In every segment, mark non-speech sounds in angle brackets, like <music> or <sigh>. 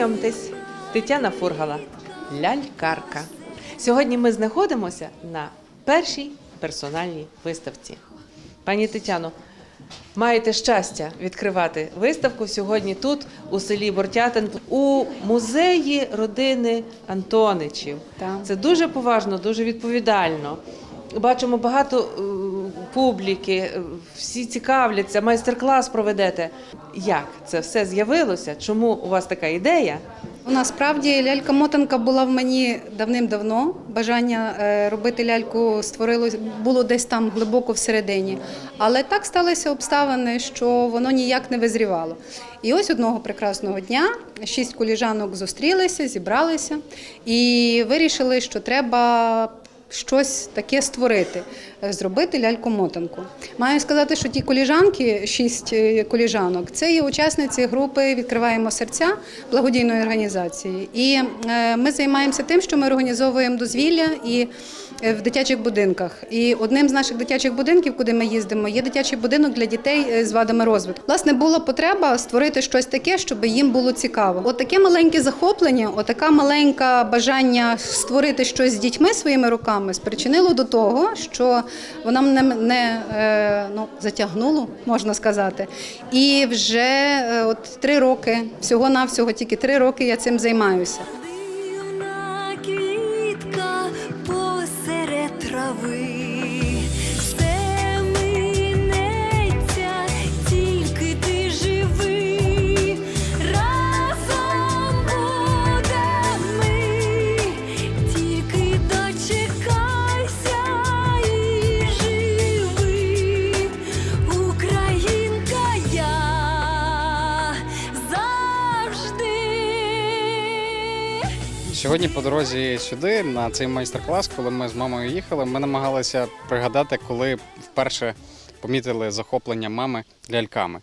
Знайомтесь, Тетяна Фургала, лялькарка. Сьогодні ми знаходимося на першій персональній виставці. Пані Тетяно, маєте щастя відкривати виставку сьогодні тут, у селі Бортятин, у музеї родини Антоничів. Це дуже поважно, дуже відповідально. Бачимо багато е, публіки, е, всі цікавляться, майстер-клас проведете. Як це все з'явилося? Чому у вас така ідея? Насправді лялька-мотанка була в мені давним-давно. Бажання е, робити ляльку створилось було десь там глибоко всередині. Але так сталися обставини, що воно ніяк не визрівало. І ось одного прекрасного дня шість коліжанок зустрілися, зібралися і вирішили, що треба. Щось таке створити, е, зробити ляльку-мотанку. Маю сказати, що ті коліжанки, шість е, коліжанок, це є учасниці групи Відкриваємо серця благодійної організації. І е, ми займаємося тим, що ми організовуємо дозвілля і в дитячих будинках. І одним з наших дитячих будинків, куди ми їздимо, є дитячий будинок для дітей е, з вадами розвитку. Власне, була потреба створити щось таке, щоб їм було цікаво. От таке маленьке захоплення, отака маленька бажання створити щось з дітьми своїми руками спричинило до того, що вона мене не е, ну, затягнуло, можна сказати. І вже е, от три роки, всього-навсього тільки три роки я цим займаюся. Сьогодні по дорозі сюди, на цей майстер-клас, коли ми з мамою їхали, ми намагалися пригадати, коли вперше помітили захоплення мами ляльками.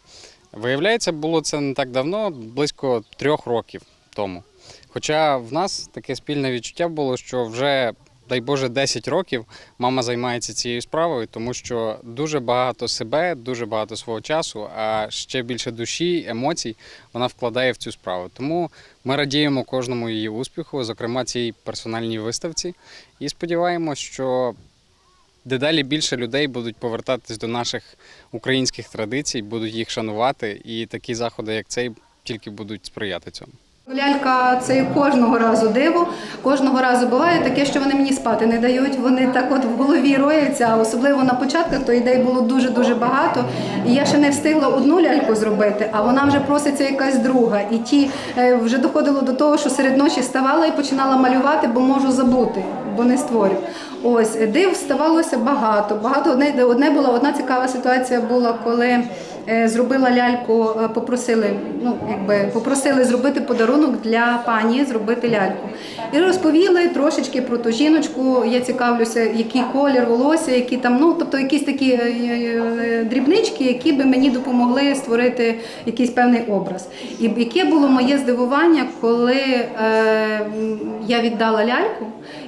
Виявляється, було це не так давно, близько трьох років тому. Хоча в нас таке спільне відчуття було, що вже, дай Боже, 10 років мама займається цією справою, тому що дуже багато себе, дуже багато свого часу, а ще більше душі, емоцій вона вкладає в цю справу. Тому ми радіємо кожному її успіху, зокрема цій персональній виставці, і сподіваємось, що дедалі більше людей будуть повертатись до наших українських традицій, будуть їх шанувати, і такі заходи, як цей, тільки будуть сприяти цьому. Лялька це кожного разу диво. Кожного разу буває таке, що вони мені спати не дають. Вони так от в голові роються, особливо на початках, то ідей було дуже-дуже багато. І я ще не встигла одну ляльку зробити, а вона вже проситься якась друга. І ті е, вже доходило до того, що серед ночі ставала і починала малювати, бо можу забути, бо не створю. Ось див ставалося багато. Багато одне, одне була одна цікава ситуація була, коли зробила ляльку, е, попросили, ну якби попросили зробити подарунок для пані, зробити ляльку. І розповіли трошечки про ту жіночку. Я цікавлюся, який колір волосся, які там, ну тобто якісь такі е, е, дрібнички, які би мені допомогли створити якийсь певний образ. І яке було моє здивування, коли е, я віддала ляльку.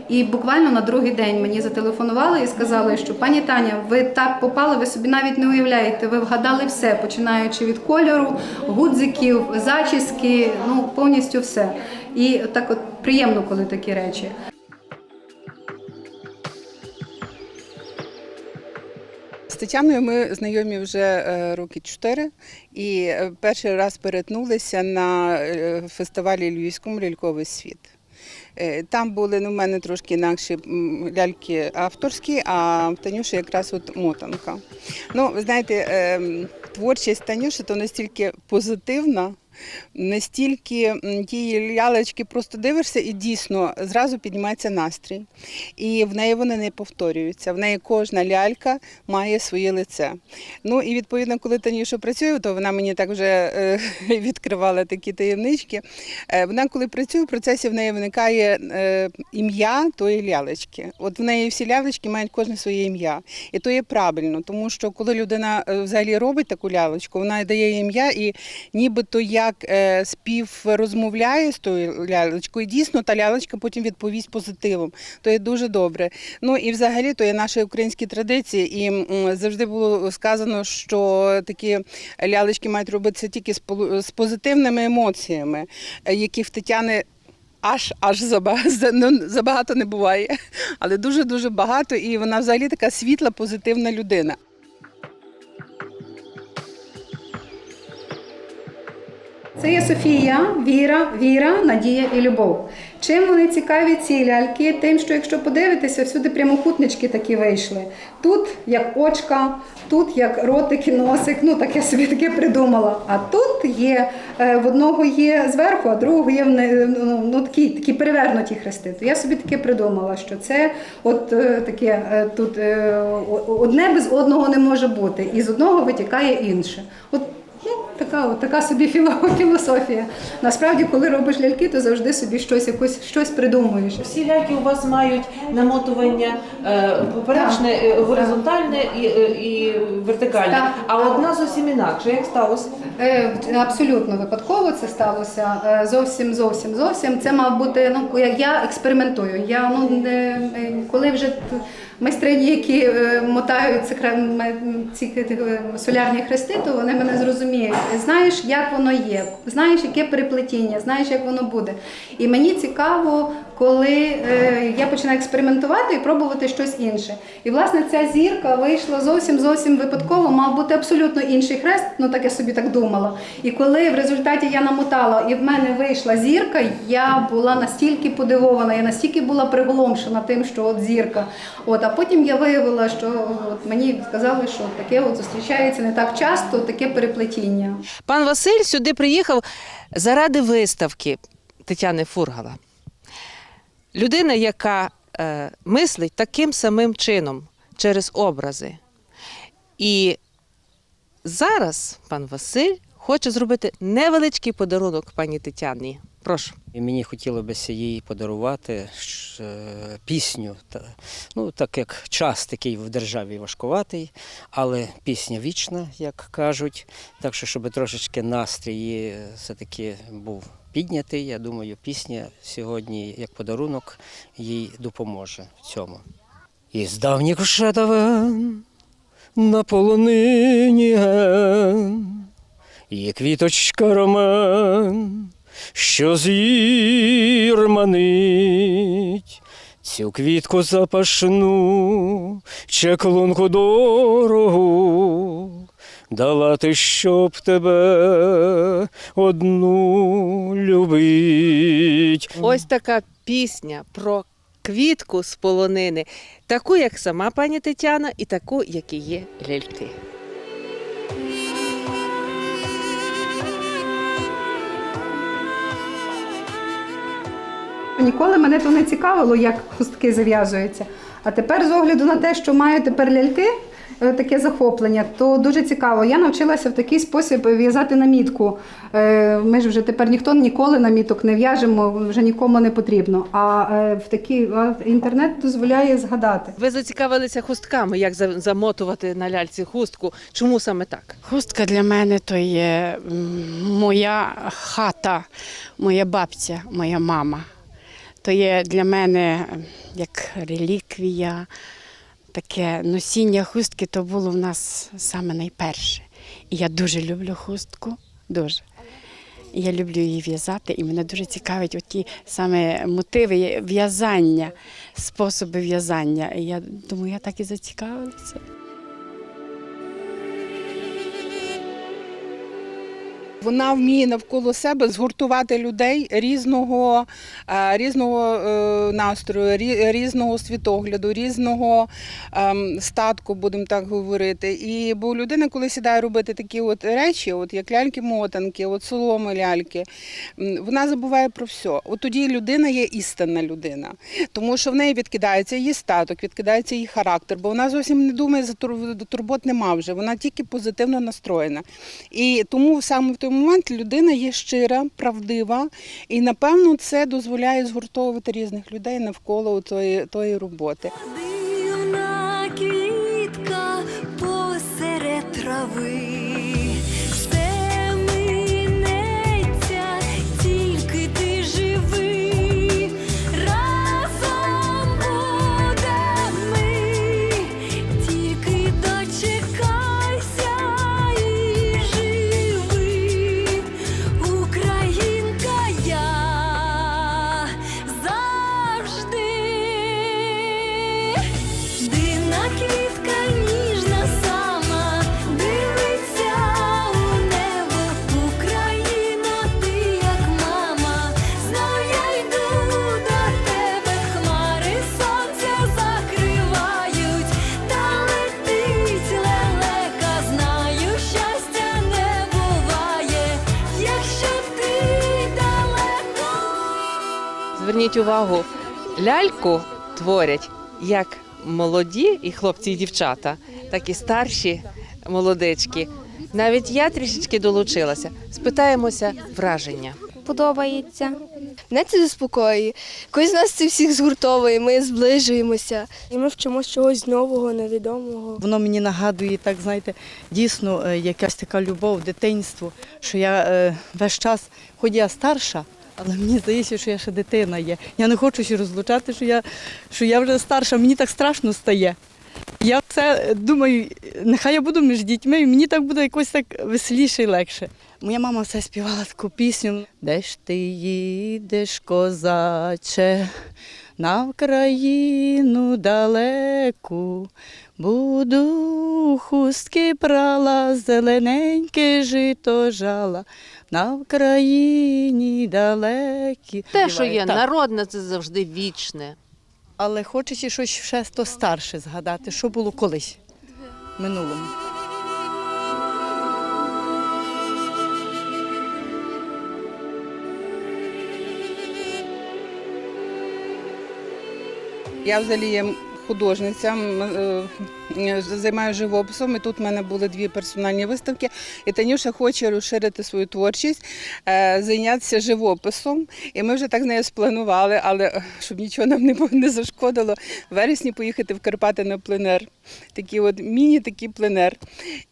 І буквально на другий день мені зателефонували і сказали, що пані Таня, ви так попали, ви собі навіть не уявляєте, ви вгадали все, починаючи від кольору, гудзиків, зачіски, ну повністю все. І так от приємно, коли такі речі. З Тетяною ми знайомі вже е, роки чотири, і е, перший раз перетнулися на е, фестивалі Львівському ляльковий світ. Е, Там були ну, в мене трошки інакші ляльки авторські, а в Танюші якраз от мотанка. Ну, ви знаєте, ем, творчість Танюші то настільки позитивна, Настільки м, ті лялечки просто дивишся і дійсно зразу піднімається настрій. І в неї вони не повторюються. В неї кожна лялька має своє лице. Ну і відповідно, коли Танюша працює, то вона мені так вже е, <laughs> відкривала такі таємнички. Е, Вона, коли працює, в процесі в неї виникає е, ім'я тої лялечки. От в неї всі лялечки мають кожне своє ім'я. І то є правильно, тому що коли людина взагалі робить таку лялечку, вона дає ім'я і нібито як е, спів розмовляє з тою лялечкою, дійсно та лялечка потім відповість позитивом. То є дуже добре. Ну і взагалі то є наші українські традиції, і завжди було сказано, що такі лялечки мають робитися тільки з позитивними емоціями, е, які в Тетяни. Аж аж ну, забагато не буває, але дуже дуже багато, і вона взагалі така світла, позитивна людина. Це є Софія, Віра, Віра, Надія і Любов. Чим вони цікаві ці ляльки? Тим, що якщо подивитися, всюди прямокутнички такі вийшли. Тут як очка, тут як ротик і носик. Ну так я собі таке придумала. А тут є е, в одного є зверху, а другого є в ну, ну, такі, такі перевернуті хрести. То я собі таке придумала, що це от е, таке е, тут одне без одного не може бути, і з одного витікає інше. От Ну, така, от, така собі філо- <laughs> філософія. Насправді, коли робиш ляльки, то завжди собі щось якось щось придумуєш. Всі ляльки у вас мають намотування е, поперечне, Так. е, горизонтальне і, е, і вертикальне. Так. А одна зовсім інакше. Як сталося? Абсолютно випадково це сталося. Зовсім, зовсім, зовсім. Це мав бути. Ну як я експериментую. Я ну не коли вже майстрині, які мотають ці, солярні хрести, то вони мене зрозуміють. Знаєш, як воно є, знаєш, яке переплетіння, знаєш, як воно буде. І мені цікаво, коли е, я починаю експериментувати і пробувати щось інше. І власне ця зірка вийшла зовсім зовсім випадково, мав бути абсолютно інший хрест, ну так я собі так думала. І коли в результаті я намотала і в мене вийшла зірка, я була настільки подивована, я настільки була приголомшена тим, що от зірка. От, а потім я виявила, що от мені сказали, що таке от зустрічається не так часто, таке переплетіння. Пан Василь сюди приїхав заради виставки Тетяни Фургала. Людина, яка е, мислить таким самим чином через образи. І зараз пан Василь хоче зробити невеличкий подарунок пані Тетяні. Прошу. І мені хотілося б їй подарувати е, пісню. Ну, так як час такий в державі важкуватий, але пісня вічна, як кажуть. Так що, щоб трошечки настрій е, все-таки був піднятий, я думаю, пісня сьогодні, як подарунок, їй допоможе в цьому. Із давніх вже давен на полонині є квіточка ромен, що зір манить, цю квітку запашну, чеклунку дорогу, дала ти, щоб тебе одну любить. Ось така пісня про квітку з полонини, таку, як сама пані Тетяна, і таку, як і є ляльки. Ніколи мене то не цікавило, як хустки зав'язуються. А тепер, з огляду на те, що маю тепер ляльки, е, таке захоплення, то дуже цікаво. Я навчилася в такий спосіб в'язати намітку. Е, Ми ж вже тепер ніхто ніколи наміток не в'яжемо, вже нікому не потрібно. А е, в такий а інтернет дозволяє згадати. Ви зацікавилися хустками, як замотувати на ляльці хустку. Чому саме так? Хустка для мене то є моя хата, моя бабця, моя мама. То є для мене ем, як реліквія, таке носіння хустки то було в нас саме найперше. І я дуже люблю хустку, дуже. Я люблю її в'язати, і мене дуже цікавить оті саме мотиви в'язання, способи в'язання. Я думаю, я так і зацікавилася. Вона вміє навколо себе згуртувати людей різного, е, різного е, настрою, різного світогляду, різного ем, статку, будемо так говорити. І бо людина, коли сідає робити такі от речі, от як ляльки-мотанки, от соломи ляльки, вона забуває про все. От тоді людина є істинна людина, тому що в неї відкидається її статок, відкидається її характер, бо вона зовсім не думає за тур- турбот нема вже. Вона тільки позитивно настроєна. І тому саме в той момент людина є щира, правдива, і напевно це дозволяє згуртовувати різних людей навколо тої, тої роботи. Зверніть увагу, ляльку творять як молоді і хлопці, і дівчата, так і старші молодечки. Навіть я трішечки долучилася. Спитаємося враження. подобається. Мене це заспокоює. Якось нас це всіх згуртовує, ми зближуємося. І ми вчимося чогось нового, невідомого. Воно мені нагадує, так знаєте, дійсно е, якась така любов, дитинство, що я е, весь час, хоч я старша, але мені здається, що я ще дитина є. Я не хочу ще розлучати, що я, що я вже старша, мені так страшно стає. Я все думаю, нехай я буду між дітьми, і мені так буде якось так веселіше і легше. Моя мама все співала таку пісню. Де ж ти їдеш, козаче, на Вкраїну далеку, буду хустки прала, зелененьке жито жала, на Вкраїні далекі. Те, що є Так. народне, це завжди вічне. Але хочеться щось ще то старше згадати, що було колись в минулому. Я взагалі є художниця, м, е, займаюся живописом. І тут в мене були дві персональні виставки. І Танюша хоче розширити свою творчість, е, зайнятися живописом. І ми вже так з нею спланували, але е, щоб нічого нам не, зашкодило, в вересні поїхати в Карпати на пленер. Такий от міні-такий пленер.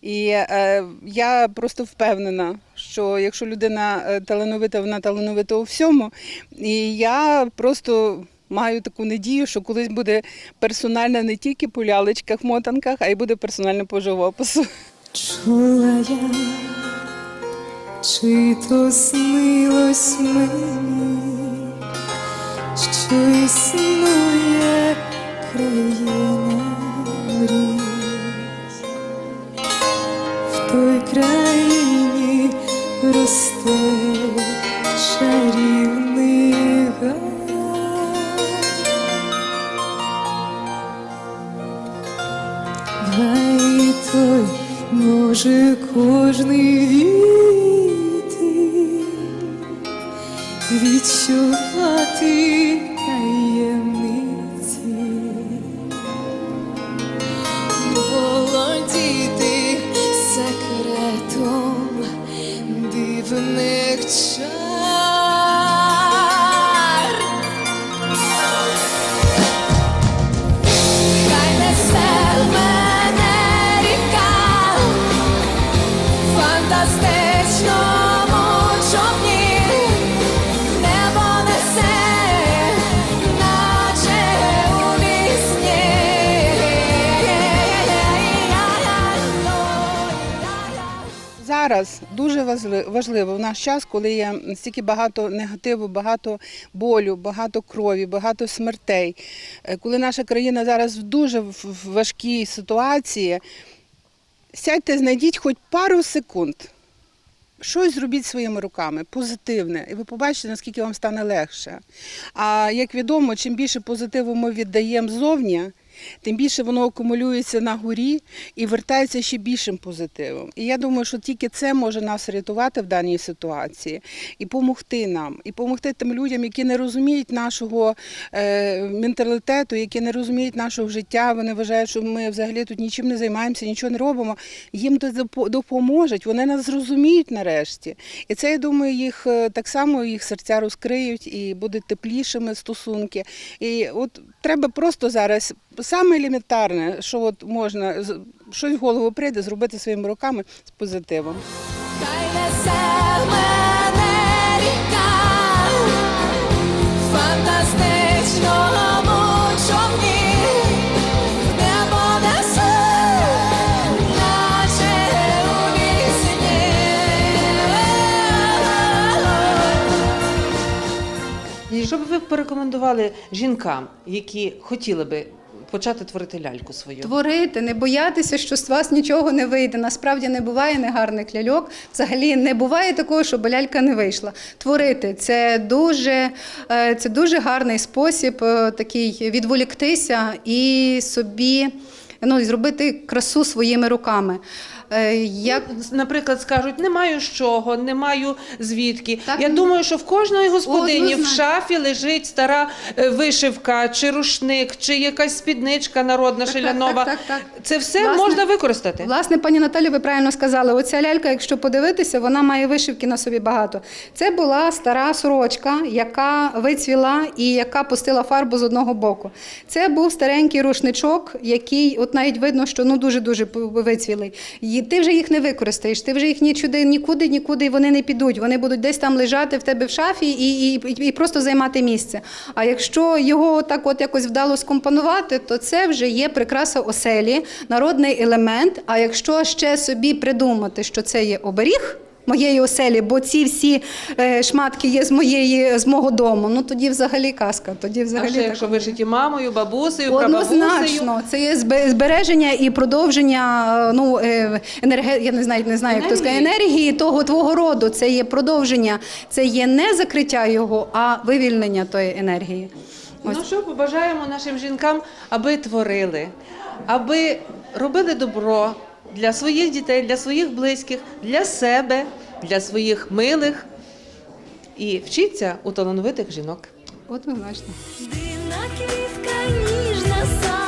І е, я просто впевнена, що якщо людина е, талановита, вона талановита у всьому. І я просто. Маю таку надію, що колись буде персональна не тільки по лялечках, мотанках, а й буде персональна по живопису. Чула я, чи то снилось мені, що існує країна Зараз дуже важливо в наш час, коли є стільки багато негативу, багато болю, багато крові, багато смертей. Е, Коли наша країна зараз в дуже важкій ситуації, сядьте, знайдіть хоч пару секунд Щось зробіть своїми руками, позитивне, і ви побачите, наскільки вам стане легше. А як відомо, чим більше позитиву ми віддаємо ззовні, тим більше воно акумулюється на горі і вертається ще більшим позитивом. І я думаю, що тільки це може нас рятувати в даній ситуації і допомогти нам, і допомогти тим людям, які не розуміють нашого е, менталітету, які не розуміють нашого життя. Вони вважають, що ми взагалі тут нічим не займаємося, нічого не робимо. Їм допоможуть, вони нас зрозуміють нарешті. І це, я думаю, їх е, так само їх серця розкриють і будуть теплішими стосунки. І от треба просто зараз саме елементарне, що от можна щось в голову прийде, зробити своїми руками з позитивом. Хай несе порекомендували жінкам, які хотіли би почати творити ляльку свою? Творити, не боятися, що з вас нічого не вийде. Насправді не буває негарних ляльок. Взагалі не буває такого, щоб лялька не вийшла. Творити це дуже, е, це дуже гарний спосіб е, такий відволіктися і собі ну, зробити красу своїми руками. Е, Як Наприклад, скажуть, не маю з чого, не маю звідки. Так, Я думаю, що в кожної господині в шафі лежить стара е, вишивка, чи рушник, чи якась спідничка народна Так, так, шилянова. так, так, так. Це все Власне- можна використати. Власне, пані Наталі, ви правильно сказали. Оця лялька, якщо подивитися, вона має вишивки на собі багато. Це була стара сорочка, яка вицвіла і яка пустила фарбу з одного боку. Це був старенький рушничок, який, от навіть видно, що ну дуже дуже вицвілий. І ти вже їх не використаєш, ти вже їх нічуди, нікуди, нікуди вони не підуть. Вони будуть десь там лежати в тебе в шафі і, і, і просто займати місце. А якщо його так от якось вдало скомпонувати, то це вже є прикраса оселі, народний елемент. А якщо ще собі придумати, що це є оберіг. Моєї оселі, бо ці всі е, шматки є з моєї з мого дому. Ну тоді взагалі казка. Тоді А взагалі ще якщо так- вишиті мамою, бабусею, прабабусею. Однозначно, це є збереження і продовження. е, Ну е, енерге... я не знаю, не знаю, як то сказати, Енергії. енергії того твого роду. Це є продовження, це є не закриття його, а вивільнення тої енергії. Ось. Ну що побажаємо нашим жінкам, аби творили, аби робили добро для своїх дітей, для своїх близьких, для себе, для своїх милих. І вчиться у талановитих жінок. От Однозначно. Дивна квітка ніжна сам.